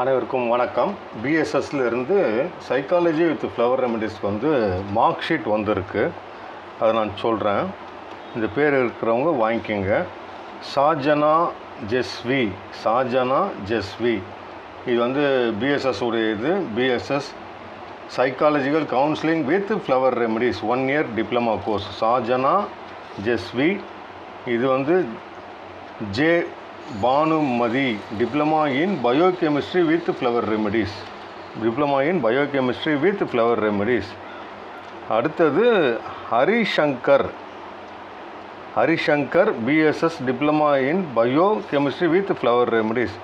அனைவருக்கும் வணக்கம். பிஎஸ்எஸ்ல இருந்து சைக்காலஜி வித் ஃப்ளவர் ரெமெடிஸ்க்கு வந்து மார்க் ஷீட் வந்திருக்கு. அதை நான் சொல்கிறேன் இந்த பேர் இருக்கிறவங்க வாங்கிக்கோங்க. சாஜனா ஜெஸ்வி சாஜனா ஜெஸ்வி இது வந்து பிஎஸ்எஸ் உடைய இது. BSS psychological counselling with flower remedies one year diploma course Sajana Jesvi இது வந்து J Bhanumathi diploma in biochemistry with flower remedies. Diploma in biochemistry with flower remedies. அடுத்தது Harishankar. Harishankar BSS diploma in biochemistry with flower remedies.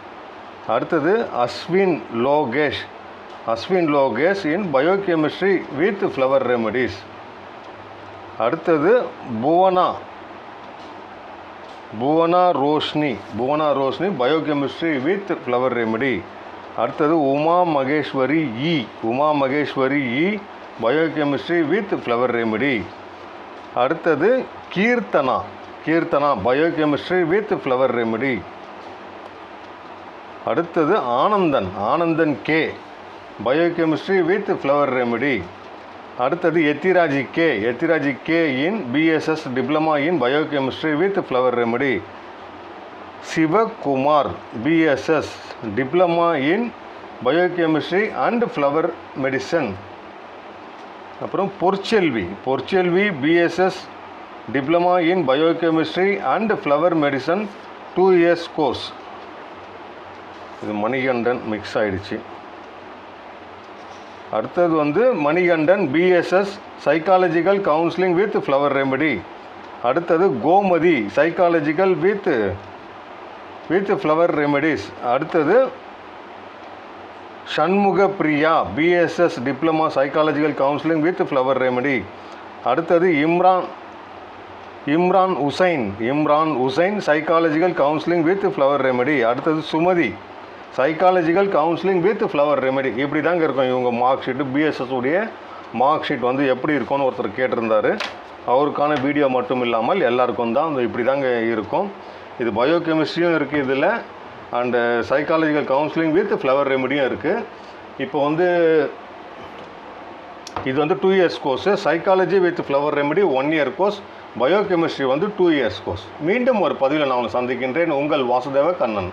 அடுத்தது Ashwin Lokesh. Ashwin Lokesh in biochemistry with flower remedies. அடுத்தது Bhuvana. Bhuvana Roshni Bhuvana Roshni biochemistry with flower remedy அடுத்தது Uma Maheswari E Uma Maheswari E biochemistry with flower remedy அடுத்தது Keerthana Keerthana biochemistry with flower remedy அடுத்தது Anandan Anandan K biochemistry with flower remedy அடுத்தது Ethiraji K. Ethiraji K in BSS diploma in biochemistry with flower remedy Sivakumar BSS diploma in biochemistry and flower medicine அப்புறம் Porselvi. Porselvi BSS diploma in biochemistry and flower medicine two years course இது Manikandan mix ஆயிடுச்சு. அடுத்தது வந்து Manikandan BSS psychological counselling with flower remedy அடுத்தது Gomathi psychological with with flower remedies அடுத்தது Shanmuga Priya BSS diploma psychological counselling with flower remedy அடுத்தது Imran Imran Hussain Imran Hussain psychological counselling with flower remedy அடுத்தது Sumathi psychological counselling with flower remedy இப்படி தாங்க இருக்கும். இவங்க mark sheet BSS உடைய mark sheet வந்து எப்படி இருக்கும்னு ஒருத்தர் கேட்டிருந்தாரு. அவருக்கான வீடியோ மட்டும் இல்லாமல் எல்லாருக்கும் தான் இப்படி தாங்க இருக்கும். இது பயோகெமிஸ்ட்ரியும் இருக்குது இதில். And psychological counselling with flower ரெமெடியும் இருக்குது இப்போ வந்து இது வந்து two years course psychology with flower remedy one year course biochemistry வந்து டூ இயர்ஸ் கோர்ஸ் மீண்டும் ஒரு பதிவில் நான் உங்களை சந்திக்கின்றேன். உங்கள் வாசுதேவ கண்ணன்.